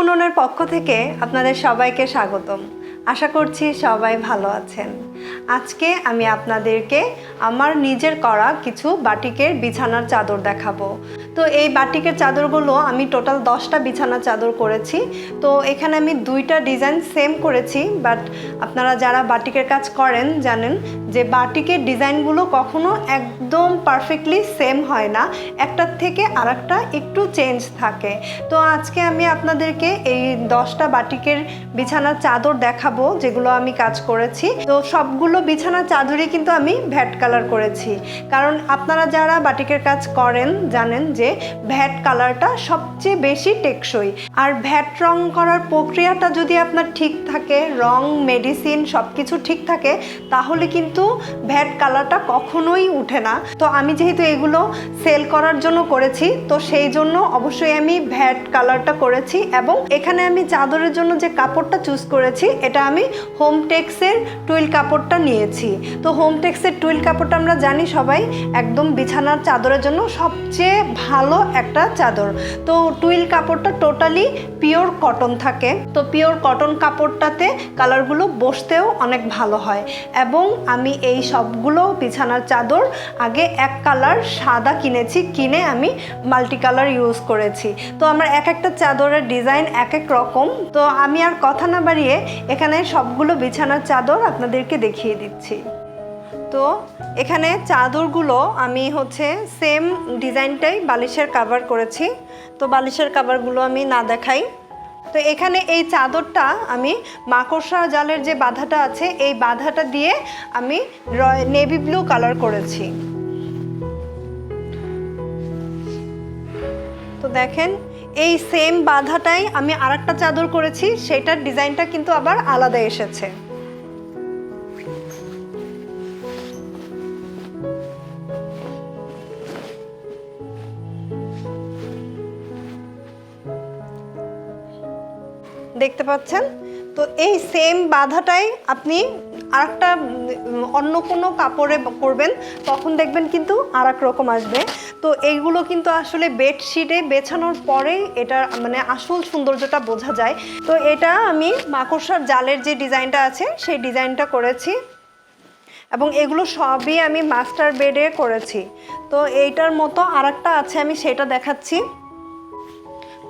স্বপ্ন পক্ষ থেকে আপনাদের সবাইকে স্বাগতম। আশা করছি সবাই ভালো আছেন। আজকে আমি আপনাদেরকে আমার নিজের করা কিছু বাটিকের বিছানার চাদর দেখাবো। তো এই বাটিকের চাদরগুলো আমি টোটাল দশটা বিছানার চাদর করেছি। তো এখানে আমি দুইটা ডিজাইন সেম করেছি, বাট আপনারা যারা বাটিকের কাজ করেন জানেন যে বাটিকের ডিজাইনগুলো কখনো একদম পারফেক্টলি সেম হয় না, একটার থেকে আরেকটা একটু চেঞ্জ থাকে। তো আজকে আমি আপনাদেরকে এই দশটা বাটিকের বিছানার চাদর দেখাবো, যেগুলো আমি কাজ করেছি। তো সবগুলো বিছানার চাদরই কিন্তু আমি ভ্যাট কালার করেছি। কারণ আপনারা যারা বাটিকের কাজ করেন, জানেন যে ভ্যাট কালারটা সবচেয়ে বেশি টেকসই। আর ভ্যাট রং করার প্রক্রিয়াটা যদি আপনার ঠিক থাকে, রং, মেডিসিন সব কিছু ঠিক থাকে, তাহলে কিন্তু ভ্যাট কালারটা কখনোই উঠে না। তো আমি যেহেতু এগুলো সেল করার জন্য করেছি, তো সেই জন্য অবশ্যই আমি ভ্যাট কালারটা করেছি এবং এখানে আমি চাদরের জন্য যে কাপড়টা চুজ করেছি, এটা আমি হোম টেক্সের টুইল কাপড়টা নিয়েছি। তো হোম টেক্সের টুইল কাপড়টা আমরা জানি সবাই, একদম বিছানার চাদরের জন্য সবচেয়ে ভালো একটা চাদর। তো টুইল কাপড়টা টোটালি পিওর কটন থাকে। তো পিওর কটন কাপড়টাতে কালারগুলো বসতেও অনেক ভালো হয়। এবং আমি এই সবগুলো বিছানার চাদর আগে এক কালার সাদা কিনেছি, কিনে আমি মাল্টি কালার ইউজ করেছি। তো আমার এক একটা চাদরের ডিজাইন এক এক রকম। তো আমি আর কথা না বাড়িয়ে এখানে সবগুলো বিছানার চাদর আপনাদেরকে দেখিয়ে দিচ্ছি। তো এখানে চাদরগুলো আমি হচ্ছে সেম ডিজাইনটাই বালিশের কাভার করেছি। তো বালিশের কাভারগুলো আমি না দেখাই। তো এখানে এই চাদরটা আমি মাকড়সা জালের যে বাধাটা আছে, এই বাধাটা দিয়ে আমি নেভি ব্লু কালার করেছি। তো দেখেন, এই সেম বাধাটাই আমি আরেকটা চাদর করেছি, সেটার ডিজাইনটা কিন্তু আবার আলাদা এসেছে। দেখতে পাচ্ছেন? তো এই সেম বাধাটাই আপনি আরেকটা উম, অন্য কোনো কাপড়ে করবেন তখন দেখবেন কিন্তু আর এক রকম আসবে। তো এইগুলো কিন্তু আসলে বেডশিটে বেছানোর পরেই এটা মানে আসল সৌন্দর্যটা বোঝা যায়। তো এটা আমি মাকড়সার জালের যে ডিজাইনটা আছে সেই ডিজাইনটা করেছি। এবং এগুলো সবই আমি মাস্টার বেডে করেছি। তো এইটার মতো আরেকটা আছে আমি সেটা দেখাচ্ছি।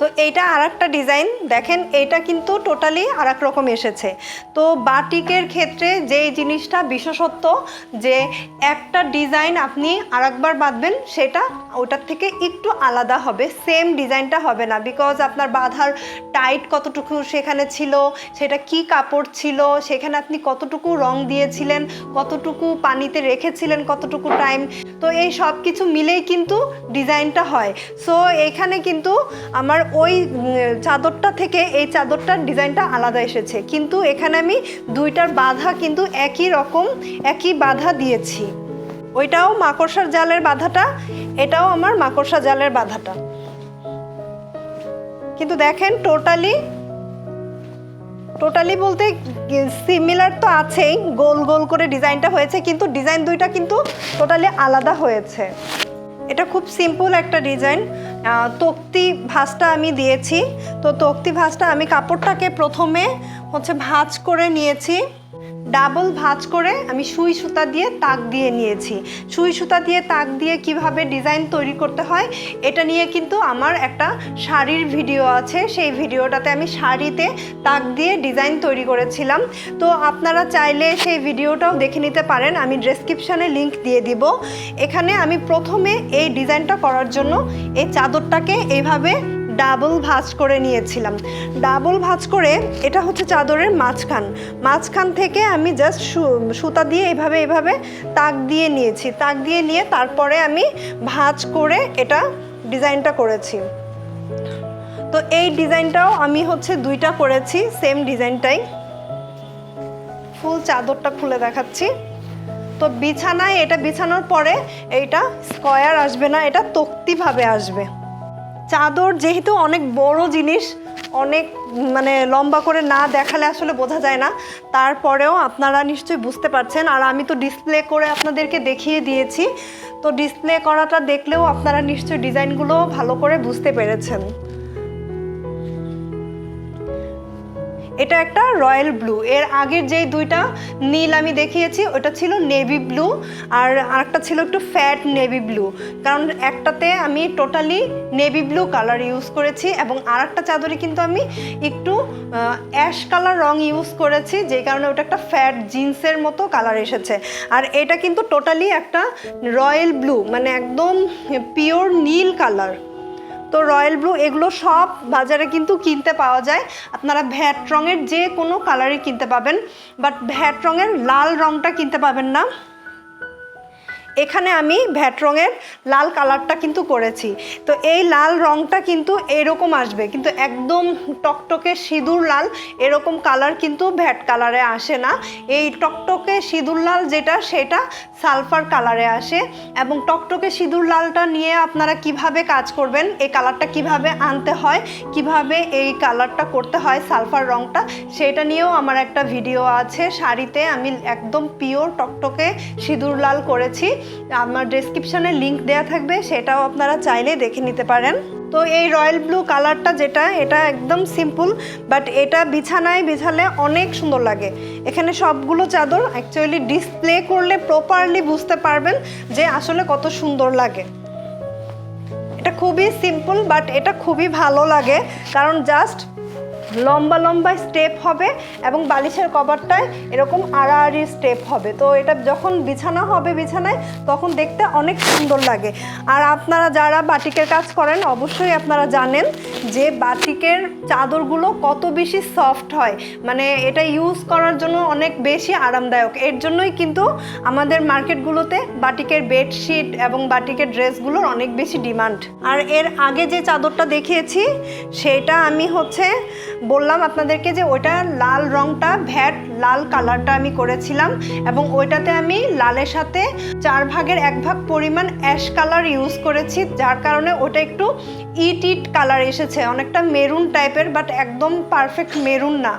তো এইটা আর একটা ডিজাইন। দেখেন এটা কিন্তু টোটালি আর এক রকম এসেছে। তো বাটিকের ক্ষেত্রে যেই জিনিসটা বিশেষত্ব, যে একটা ডিজাইন আপনি আর একবার বাঁধবেন, সেটা ওটার থেকে একটু আলাদা হবে, সেম ডিজাইনটা হবে না। বিকজ আপনার বাঁধার টাইট কতটুকু সেখানে ছিল, সেটা কি কাপড় ছিল, সেখানে আপনি কতটুকু রং দিয়েছিলেন, কতটুকু পানিতে রেখেছিলেন, কতটুকু টাইম তো এই সব কিছু মিলেই কিন্তু ডিজাইনটা হয়। সো এখানে কিন্তু আমার ওই চাদরটা থেকে এই চাদরটার ডিজাইনটা আলাদা এসেছে। কিন্তু এখানে আমি দুইটার বাধা কিন্তু একই রকম, একই বাধা দিয়েছি। ওইটাও মাকড়সার জালের বাধাটা, এটাও আমার মাকড়সা জালের বাধাটা। কিন্তু দেখেন টোটালি টোটালি বলতে সিমিলার তো আছেই, গোল গোল করে ডিজাইনটা হয়েছে, কিন্তু ডিজাইন দুইটা কিন্তু টোটালি আলাদা হয়েছে। এটা খুব সিম্পল একটা ডিজাইন তক্তি ভাঁজটা আমি দিয়েছি। তো তক্তি ভাঁজটা আমি কাপড়টাকে প্রথমে হচ্ছে ভাঁজ করে নিয়েছি। ডাবল ভাঁজ করে আমি সুই সুতা দিয়ে তাক দিয়ে নিয়েছি। সুই সুতা দিয়ে তাক দিয়ে কীভাবে ডিজাইন তৈরি করতে হয়, এটা নিয়ে কিন্তু আমার একটা শাড়ির ভিডিও আছে। সেই ভিডিওটাতে আমি শাড়িতে তাক দিয়ে ডিজাইন তৈরি করেছিলাম। তো আপনারা চাইলে সেই ভিডিওটাও দেখে নিতে পারেন, আমি ডেসক্রিপশানে লিংক দিয়ে দিব। এখানে আমি প্রথমে এই ডিজাইনটা করার জন্য এই চাদরটাকে এইভাবে ডাবল ভাঁজ করে নিয়েছিলাম। ডাবল ভাঁজ করে এটা হচ্ছে চাদরের মাঝখান। মাঝখান থেকে আমি জাস্ট সুতা দিয়ে এভাবে এইভাবে তাক দিয়ে নিয়েছি। তাক দিয়ে নিয়ে তারপরে আমি ভাঁজ করে এটা ডিজাইনটা করেছি। তো এই ডিজাইনটাও আমি হচ্ছে দুইটা করেছি সেম ডিজাইনটাই। ফুল চাদরটা খুলে দেখাচ্ছি। তো বিছানায়, এটা বিছানোর পরে এইটা স্কয়ার আসবে না, এটা তক্তিভাবে আসবে। চাদর যেহেতু অনেক বড় জিনিস, অনেক মানে লম্বা করে না দেখালে আসলে বোঝা যায় না। তারপরেও আপনারা নিশ্চয়ই বুঝতে পারছেন। আর আমি তো ডিসপ্লে করে আপনাদেরকে দেখিয়ে দিয়েছি। তো ডিসপ্লে করাটা দেখলেও আপনারা নিশ্চয়ই ডিজাইনগুলো ভালো করে বুঝতে পেরেছেন। এটা একটা রয়্যাল ব্লু। এর আগের যেই দুইটা নীল আমি দেখিয়েছি, ওটা ছিল নেভি ব্লু আর আরেকটা ছিল একটু ফ্যাট নেভি ব্লু। কারণ একটাতে আমি totally navy blue colour use করেছি এবং আরেকটা চাদরে কিন্তু আমি একটু অ্যাশ কালার রং ইউজ করেছি, যেই কারণে ওটা একটা ফ্যাট জিন্সের মতো কালার এসেছে। আর এটা কিন্তু টোটালি একটা রয়্যাল ব্লু মানে একদম পিওর নীল কালার। তো রয়্যাল ব্লু এগুলো সব বাজারে কিন্তু কিনতে পাওয়া যায়। আপনারা ভ্যাট রঙের যে কোনো কালারই কিনতে পাবেন বাট ভ্যাট রঙের লাল রঙটা কিনতে পাবেন না। এখানে আমি ভ্যাট রঙের লাল কালারটা কিন্তু করেছি। তো এই লাল রঙটা কিন্তু এরকম আসবে, কিন্তু একদম টকটকে সিঁদুর লাল এরকম কালার কিন্তু ভ্যাট কালারে আসে না। এই টকটকে সিঁদুর লাল যেটা, সেটা সালফার কালারে আসে এবং টকটকে সিঁদুর লালটা নিয়ে আপনারা কীভাবে কাজ করবেন, এই কালারটা কীভাবে আনতে হয়, কীভাবে এই কালারটা করতে হয় সালফার রঙটা সেটা নিয়েও আমার একটা ভিডিও আছে। শাড়িতে আমি একদম পিওর টকটকে সিঁদুর লাল করেছি। আমার ডেসক্রিপশানে লিংক দেওয়া থাকবে, সেটাও আপনারা চাইলে দেখে নিতে পারেন। তো এই রয়্যাল ব্লু কালারটা যেটা, এটা একদম সিম্পল বাট এটা বিছানায় বিছালে অনেক সুন্দর লাগে। এখানে সবগুলো চাদর অ্যাকচুয়ালি ডিসপ্লে করলে প্রপারলি বুঝতে পারবেন যে আসলে কত সুন্দর লাগে। এটা খুবই সিম্পল বাট এটা খুবই ভালো লাগে, কারণ জাস্ট লম্বা লম্বা স্টেপ হবে এবং বালিশের কভারটায় এরকম আড়াআড়ি স্টেপ হবে। তো এটা যখন বিছানা হবে বিছানায়, তখন দেখতে অনেক সুন্দর লাগে। আর আপনারা যারা বাটিকের কাজ করেন, অবশ্যই আপনারা জানেন যে বাটিকের চাদরগুলো কত বেশি সফট হয়। মানে এটা ইউজ করার জন্য অনেক বেশি আরামদায়ক। এর জন্যই কিন্তু আমাদের মার্কেটগুলোতে বাটিকের বেডশিট এবং বাটিকের ড্রেসগুলোর অনেক বেশি ডিমান্ড। আর এর আগে যে চাদরটা দেখিয়েছি, সেটা আমি হচ্ছে বললাম আপনাদেরকে যে ওইটা লাল রংটা, ভ্যাট লাল কালারটা আমি করেছিলাম এবং ওইটাতে আমি লালের সাথে চার ভাগের এক ভাগ পরিমাণ অ্যাশ কালার ইউজ করেছি, যার কারণে ওটা একটু ইট ইট কালার এসেছে, অনেকটা মেরুন টাইপের, বাট একদম পারফেক্ট মেরুন না।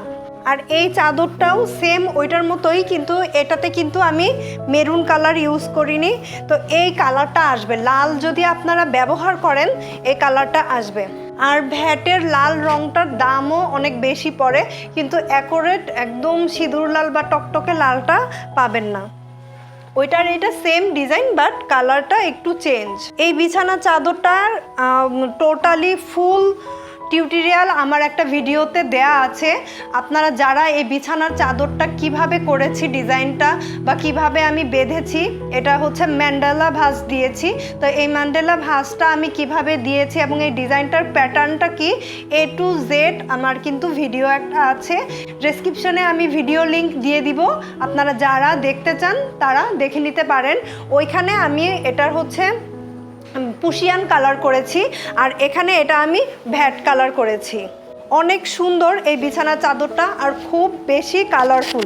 আর এই চাদরটাও সেম ওইটার মতোই, কিন্তু এটাতে কিন্তু আমি মেরুন কালার ইউজ করিনি। তো এই কালারটা আসবে, লাল যদি আপনারা ব্যবহার করেন, এই কালারটা আসবে। আর ভ্যাটের লাল রংটার দামও অনেক বেশি পড়ে, কিন্তু অ্যাকোরেট একদম সিঁদুর লাল বা টকটকে লালটা পাবেন না। ওইটার এটা সেম ডিজাইন বাট কালারটা একটু চেঞ্জ এই বিছানা চাদরটার টোটালি ফুল টিউটোরিয়াল আমার একটা ভিডিওতে দেয়া আছে। আপনারা যারা এই বিছানার চাদরটা কীভাবে করেছি ডিজাইনটা বা কীভাবে আমি বেঁধেছি, এটা হচ্ছে ম্যান্ডেলা ভাঁজ দিয়েছি। তো এই ম্যান্ডেলা ভাঁজটা আমি কীভাবে দিয়েছি এবং এই ডিজাইনটার প্যাটার্নটা কি? এ টু জেড আমার কিন্তু ভিডিও একটা আছে। ডেসক্রিপশনে আমি ভিডিও লিংক দিয়ে দিব। আপনারা যারা দেখতে চান, তারা দেখে নিতে পারেন। ওইখানে আমি এটার হচ্ছে পুশিয়ান কালার করেছি, আর এখানে এটা আমি ভ্যাট কালার করেছি। অনেক সুন্দর এই বিছানা চাদরটা, আর খুব বেশি কালারফুল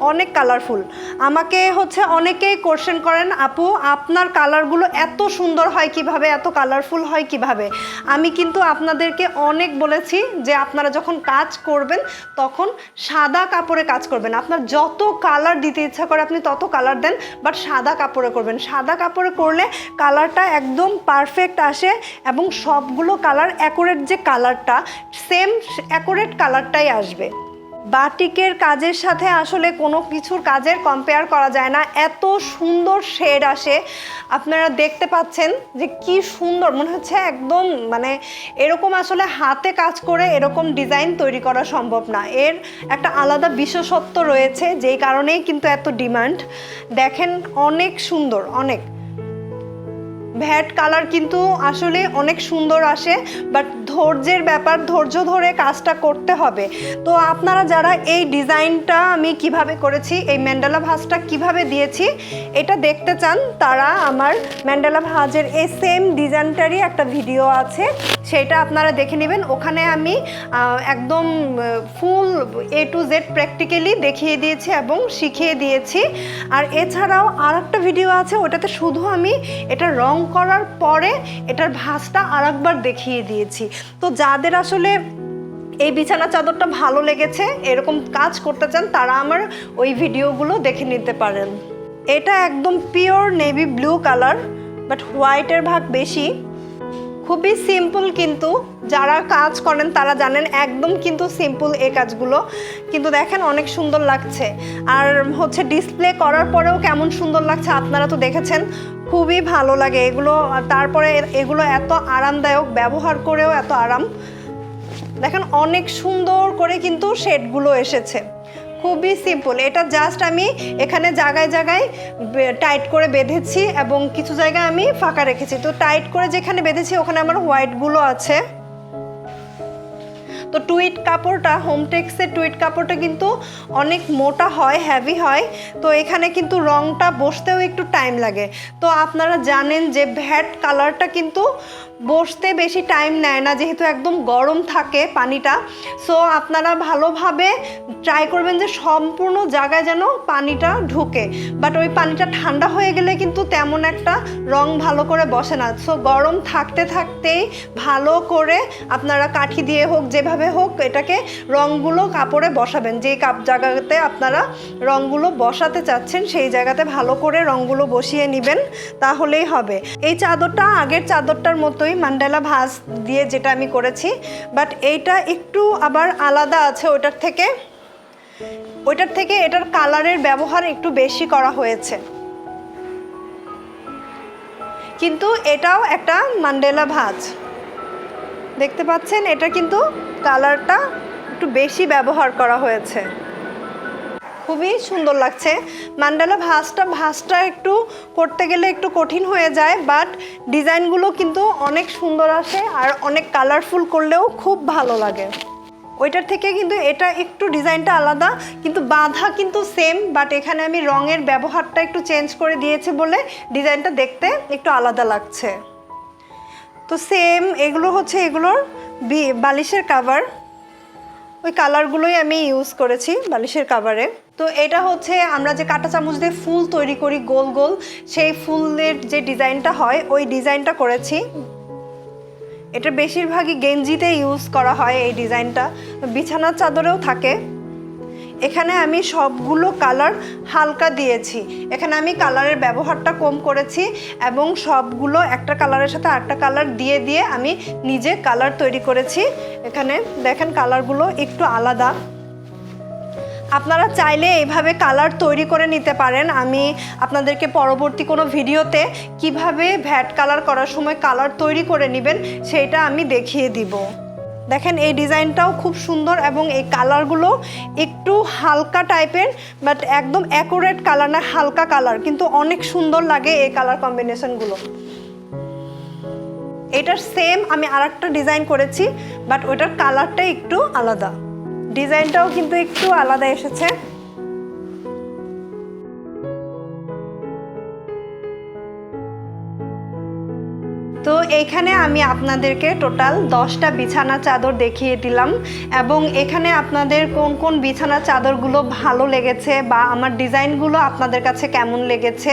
অনেক কালারফুল আমাকে হচ্ছে অনেকেই কোশ্চেন করেন, আপু, আপনার কালারগুলো এত সুন্দর হয় কীভাবে? এত কালারফুল হয় কীভাবে? আমি কিন্তু আপনাদেরকে অনেক বলেছি যে আপনারা যখন কাজ করবেন, তখন সাদা কাপড়ে কাজ করবেন। আপনার যত কালার দিতে ইচ্ছা করে আপনি তত কালার দেন বাট সাদা কাপড়ে করবেন। সাদা কাপড়ে করলে কালারটা একদম পারফেক্ট আসে এবং সবগুলো কালার অ্যাকুরেট যে কালারটা সেম অ্যাকুরেট কালারটাই আসবে। বাটিকের কাজের সাথে আসলে কোনো কিছুর কাজের কম্পেয়ার করা যায় না। এত সুন্দর শেড আসে। আপনারা দেখতে পাচ্ছেন যে কি সুন্দর। মনে হচ্ছে একদম মানে এরকম আসলে হাতে কাজ করে এরকম ডিজাইন তৈরি করা সম্ভব না। এর একটা আলাদা বিশেষত্ব রয়েছে, যেই কারণেই কিন্তু এত ডিমান্ড। দেখেন অনেক সুন্দর, অনেক। ভ্যাট কালার কিন্তু আসলে অনেক সুন্দর আসে বাট ধৈর্যের ব্যাপার, ধৈর্য ধরে কাজটা করতে হবে। তো আপনারা যারা এই ডিজাইনটা আমি কীভাবে করেছি, এই ম্যান্ডালা ভাঁজটা কীভাবে দিয়েছি, এটা দেখতে চান, তারা আমার ম্যান্ডালা ভাঁজের এই সেম ডিজাইনটারই একটা ভিডিও আছে, সেটা আপনারা দেখে নেবেন। ওখানে আমি একদম full A to Z practically দেখিয়ে দিয়েছি এবং শিখিয়ে দিয়েছি। আর এছাড়াও আর একটা ভিডিও আছে, ওটাতে শুধু আমি এটা রং করার পরে এটার ভাঁজটা আর একবার দেখিয়ে দিয়েছি। তো যাদের আসলে এই বিছানা চাদরটা ভালো লেগেছে, এরকম কাজ করতে চান, তারা আমার ওই ভিডিওগুলো দেখে নিতে পারেন। এটা একদম pure navy blue colour but হোয়াইটের ভাগ বেশি। খুবই সিম্পল কিন্তু, যারা কাজ করেন তারা জানেন একদম কিন্তু সিম্পল এই কাজগুলো। কিন্তু দেখেন অনেক সুন্দর লাগছে। আর হচ্ছে ডিসপ্লে করার পরেও কেমন সুন্দর লাগছে আপনারা তো দেখেছেন খুবই ভালো লাগে। এগুলো তারপরে এগুলো এত আরামদায়ক, ব্যবহার করেও এত আরাম। দেখেন, অনেক সুন্দর করে কিন্তু শেডগুলো এসেছে। খুবই সিম্পল এটা জাস্ট আমি এখানে জায়গায় জায়গায় টাইট করে বেঁধেছি এবং কিছু জায়গায় আমি ফাঁকা রেখেছি। তো টাইট করে যেখানে বেঁধেছি, ওখানে আমার হোয়াইটগুলো আছে। তো টুইট কাপড়টা হোমটেক্সের টুইট কাপড়টা কিন্তু অনেক মোটা হয় হ্যাভি হয়। তো এখানে কিন্তু রংটা বসতেও একটু টাইম লাগে। তো আপনারা জানেন যে ভ্যাট কালারটা কিন্তু বসতে বেশি টাইম নেয় না, যেহেতু একদম গরম থাকে পানিটা। সো আপনারা ভালোভাবে ট্রাই করবেন যে সম্পূর্ণ জায়গায় যেন পানিটা ঢুকে। বাট ওই পানিটা ঠান্ডা হয়ে গেলে কিন্তু তেমন একটা রং ভালো করে বসে না। সো গরম থাকতে থাকতেই ভালো করে আপনারা কাঠি দিয়ে হোক, যেভাবে হোক, এটাকে রংগুলো কাপড়ে বসাবেন। যেই কাপ জায়গাতে আপনারা রংগুলো বসাতে চাচ্ছেন, সেই জায়গাতে ভালো করে রংগুলো বসিয়ে নেবেন, তাহলেই হবে। এই চাদরটা আগের চাদরটার মতোই মান্ডালা ভাঁজ দিয়ে যেটা আমি করেছি বাট এইটা একটু আবার আলাদা আছে ওটার থেকে। ওইটার থেকে এটার কালারের ব্যবহার একটু বেশি করা হয়েছে। কিন্তু এটাও একটা মান্ডেলা ভাঁজ। দেখতে পাচ্ছেন, এটা কিন্তু কালারটা একটু বেশি ব্যবহার করা হয়েছে। খুবই সুন্দর লাগছে। মান্ডালা ভাঁজটা ভাঁজটা একটু করতে গেলে একটু কঠিন হয়ে যায় বাট ডিজাইনগুলো কিন্তু অনেক সুন্দর আসে আর অনেক কালারফুল করলেও খুব ভালো লাগে। ওইটার থেকে কিন্তু এটা একটু ডিজাইনটা আলাদা, কিন্তু বাঁধা কিন্তু সেম বাট এখানে আমি রঙের ব্যবহারটা একটু চেঞ্জ করে দিয়েছি বলে ডিজাইনটা দেখতে একটু আলাদা লাগছে। তো সেম এগুলো হচ্ছে এগুলোর বালিশের কাভার ওই কালারগুলোই আমি ইউজ করেছি বালিশের কাভারে তো এটা হচ্ছে আমরা যে কাঁটা চামচ দিয়ে ফুল তৈরি করি গোল গোল, সেই ফুলের যে ডিজাইনটা হয়, ওই ডিজাইনটা করেছি। এটা বেশিরভাগই গেঞ্জিতে ইউজ করা হয় এই ডিজাইনটা। বিছানার চাদরেও থাকে। এখানে আমি সবগুলো কালার হালকা দিয়েছি। এখানে আমি কালারের ব্যবহারটা কম করেছি এবং সবগুলো একটা কালারের সাথে আরেকটা কালার দিয়ে দিয়ে আমি নিজে কালার তৈরি করেছি। এখানে দেখেন কালারগুলো একটু আলাদা। আপনারা চাইলে এইভাবে কালার তৈরি করে নিতে পারেন। আমি আপনাদেরকে পরবর্তী কোনো ভিডিওতে কীভাবে ভ্যাট কালার করার সময় কালার তৈরি করে নেবেন, সেটা আমি দেখিয়ে দিব। দেখেন, এই ডিজাইনটাও খুব সুন্দর এবং এই কালারগুলো একটু হালকা টাইপের, বাট একদম অ্যাকুরেট কালার না, হালকা কালার। কিন্তু অনেক সুন্দর লাগে এই কালার কম্বিনেশনগুলো। এটার সেম আমি আরেকটা ডিজাইন করেছি, বাট ওইটার কালারটা একটু আলাদা। ডিজাইনটাও কিন্তু একটু আলাদা এসেছে। তো এইখানে আমি আপনাদেরকে টোটাল দশটা বিছানা চাদর দেখিয়ে দিলাম এবং এখানে আপনাদের কোন কোন বিছানা চাদরগুলো ভালো লেগেছে বা আমার ডিজাইনগুলো আপনাদের কাছে কেমন লেগেছে।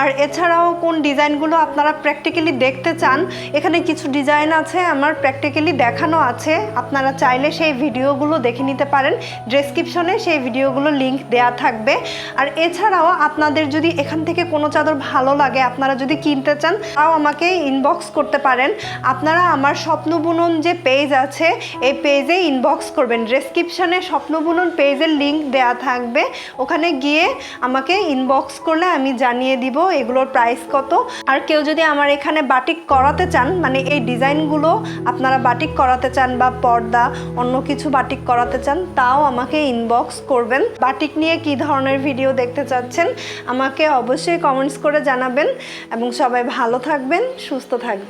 আর এছাড়াও কোন ডিজাইনগুলো আপনারা প্র্যাকটিক্যালি দেখতে চান, এখানে কিছু ডিজাইন আছে, আমার প্র্যাকটিক্যালি দেখানো আছে। আপনারা চাইলে সেই ভিডিওগুলো দেখে নিতে পারেন ডেসক্রিপশনে সেই ভিডিওগুলো লিংক দেয়া থাকবে। আর এছাড়াও আপনাদের যদি এখান থেকে কোনো চাদর ভালো লাগে, আপনারা যদি কিনতে চান, তাও আমাকে ইনবক্স ইনবক্স করতে পারেন। আপনারা আমার স্বপ্ন বুনন যে পেজ আছে, এই পেজে ইনবক্স করবেন। ডেসক্রিপশনে স্বপ্ন বুনন পেজের লিঙ্ক দেওয়া থাকবে। ওখানে গিয়ে আমাকে ইনবক্স করলে আমি জানিয়ে দিব এগুলোর প্রাইস কত। আর কেউ যদি আমার এখানে বাটিক করাতে চান মানে এই ডিজাইনগুলো আপনারা বাটিক করাতে চান বা পর্দা, অন্য কিছু বাটিক করাতে চান, তাও আমাকে ইনবক্স করবেন। বাটিক নিয়ে কি ধরনের ভিডিও দেখতে চাচ্ছেন, আমাকে অবশ্যই কমেন্টস করে জানাবেন। এবং সবাই ভালো থাকবেন, সুস্থ